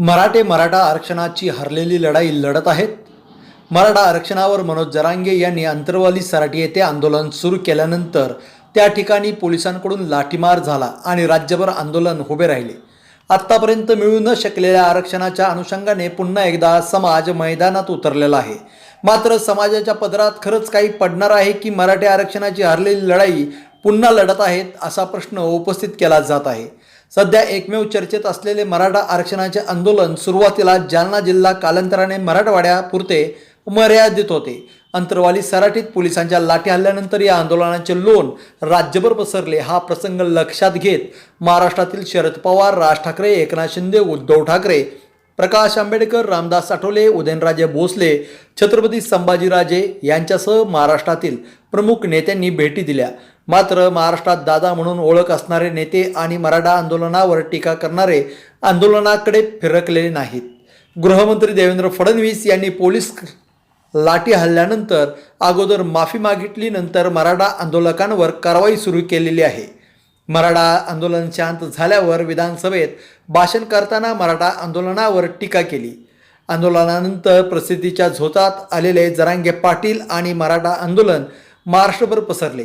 मराठे मराठा आरक्षणाची हरलेली लढाई लढत आहेत. मराठा आरक्षणावर मनोज जरांगे यांनी अंतरवाली सराटी येथे आंदोलन सुरू केल्यानंतर त्या ठिकाणी पोलिसांकडून लाठीमार झाला आणि राज्यभर आंदोलन उभे राहिले. आत्तापर्यंत मिळू न शकलेल्या आरक्षणाच्या अनुषंगाने पुन्हा एकदा समाज मैदानात उतरलेला आहे. मात्र समाजाच्या पदरात खरंच काही पडणार आहे की मराठी आरक्षणाची हरलेली लढाई पुन्हा लढत आहेत असा प्रश्न उपस्थित केला जात आहे. सध्या एकमेव चर्चेत असलेले मराठा आरक्षणाचे आंदोलन सुरुवातीला जालना जिल्हा कालांतराने मराठवाड्यापुरते मर्यादित होते. अंतरवाली सराटीत पोलिसांच्या लाठी हल्ल्यानंतर या आंदोलनाचे लोण राज्यभर पसरले. हा प्रसंग लक्षात घेत महाराष्ट्रातील शरद पवार राज ठाकरे एकनाथ शिंदे उद्धव ठाकरे प्रकाश आंबेडकर रामदास आठवले उदयनराजे भोसले छत्रपती संभाजीराजे यांच्यासह महाराष्ट्रातील प्रमुख नेत्यांनी भेटी दिल्या. मात्र महाराष्ट्रात दादा म्हणून ओळख असणारे नेते आणि मराठा आंदोलनावर टीका करणारे आंदोलनाकडे फिरकलेले नाहीत. गृहमंत्री देवेंद्र फडणवीस यांनी पोलीस लाठी हल्ल्यानंतर अगोदर माफी मागितली नंतर मराठा आंदोलकांवर कारवाई सुरू केलेली आहे. मराठा आंदोलन शांत झाल्यावर विधानसभेत भाषण करताना मराठा आंदोलनावर टीका केली. आंदोलनानंतर प्रसिद्धीच्या झोतात आलेले जरांगे पाटील आणि मराठा आंदोलन महाराष्ट्रभर पसरले.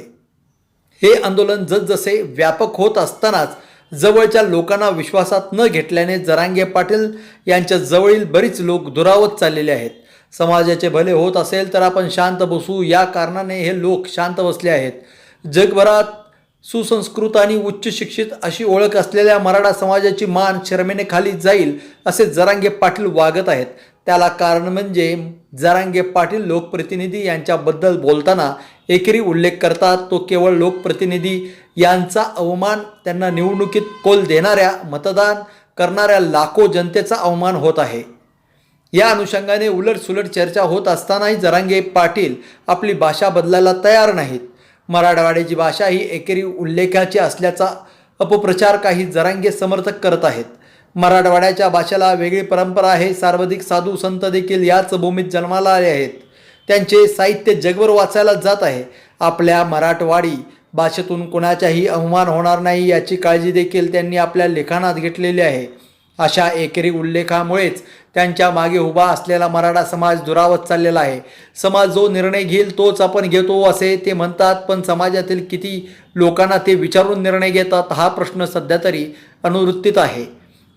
हे आंदोलन जसजसे व्यापक होत असतानाच जवळच्या लोकांना विश्वासात न घेतल्याने जरांगे पाटील यांच्या जवळील बरीच लोक दुरावत चाललेले आहेत. समाजाचे भले होत असेल तर आपण शांत बसू. या कारणाने हे लोक शांत बसले आहेत. जगभरात सुसंस्कृत आणि उच्च शिक्षित अशी ओळख असलेल्या मराठा समाजाची मान शर्मेने खाली जाईल असे जरांगे पाटील वागत आहेत. त्याला कारण म्हणजे जरांगे पाटील लोकप्रतिनिधी यांच्याबद्दल बोलताना एकेरी उल्लेख करतात तो केवळ लोकप्रतिनिधी यांचा अवमान त्यांना निवडणुकीत कोल देणाऱ्या मतदान करणाऱ्या लाखो जनतेचा अवमान होत आहे. या अनुषंगाने उलटसुलट चर्चा होत असतानाही जरांगे पाटील आपली भाषा बदलायला तयार नाहीत. मराठवाड्याची भाषा ही एकेरी उल्लेखाची असल्याचा अपप्रचार काही जरांगे समर्थक करत आहेत. मराठवाड्याच्या भाषेला वेगळी परंपरा आहे. सर्वाधिक साधू संत देखील याच भूमीत जन्माला आले आहेत. त्यांचे साहित्य जगभर वाचायला जात आहे. आपल्या मराठवाडी भाषेतून कुणाच्याही अवमान होणार नाही याची काळजी देखील त्यांनी आपल्या लिखाणात घेतलेली आहे. अशा एकेरी उल्लेखामुळेच त्यांच्या मागे उभा असलेला मराठा समाज दुरावत चाललेला आहे. समाज जो निर्णय घेईल तोच आपण घेतो असे ते म्हणतात पण समाजातील किती लोकांना ते विचारून निर्णय घेतात हा प्रश्न सध्या तरी अनुवृत्तीत आहे.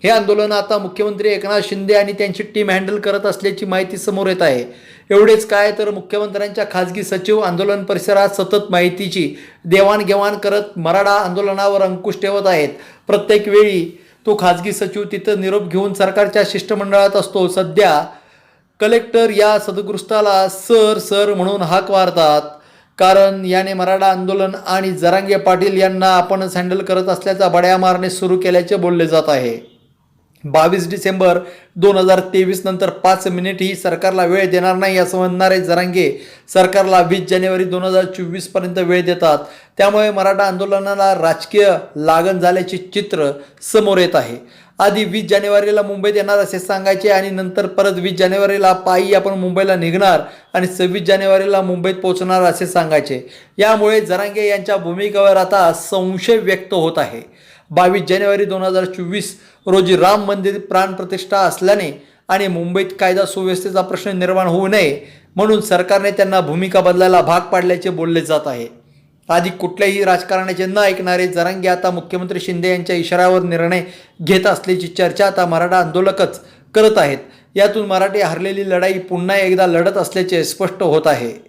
हे आंदोलन आता मुख्यमंत्री एकनाथ शिंदे आणि त्यांची टीम हँडल करत असल्याची माहिती समोर येत आहे. एवढेच काय तर मुख्यमंत्र्यांच्या खाजगी सचिव आंदोलन परिसरात सतत माहितीची देवाणघेवाण करत मराठा आंदोलनावर अंकुश ठेवत आहेत. प्रत्येक वेळी तो खाजगी सचिव तिथं निरोप घेऊन सरकारच्या शिष्टमंडळात असतो. सध्या कलेक्टर या सदगृस्ताला सर सर म्हणून हाक मारतात. कारण याने मराठा आंदोलन आणि जरांगे पाटील यांना आपणच हँडल करत असल्याचा बड्या मारणे सुरू केल्याचे बोलले जात आहे. बावीस डिसेंबर दोन हजार तेवीस नंतर पाच मिनिटही सरकारला वेळ देणार नाही असं म्हणणारे जरांगे सरकारला वीस जानेवारी दोन हजार चोवीसपर्यंत वेळ देतात. त्यामुळे मराठा आंदोलनाला राजकीय लागण झाल्याचे चित्र समोर येत आहे. आधी वीस जानेवारीला मुंबईत येणार असे सांगायचे आणि नंतर परत वीस जानेवारीला पायी आपण मुंबईला निघणार आणि सव्वीस जानेवारीला मुंबईत पोहोचणार असे सांगायचे. यामुळे जरांगे यांच्या भूमिकेवर आता संशय व्यक्त होत आहे. बावीस जानेवारी दोन हजार चोवीस रोजी राम मंदिर प्राणप्रतिष्ठा असल्याने आणि मुंबईत कायदा सुव्यवस्थेचा प्रश्न निर्माण होऊ नये म्हणून सरकारने त्यांना भूमिका बदलायला भाग पाडल्याचे बोलले जात आहे. आधी कुठल्याही राजकारणाचे न ऐकणारे जरांगे आता मुख्यमंत्री शिंदे यांच्या इशाऱ्यावर निर्णय घेत असल्याची चर्चा आता मराठा आंदोलकच करत आहेत. यातून मराठी हरलेली लढाई पुन्हा एकदा लढत असल्याचे स्पष्ट होत आहे.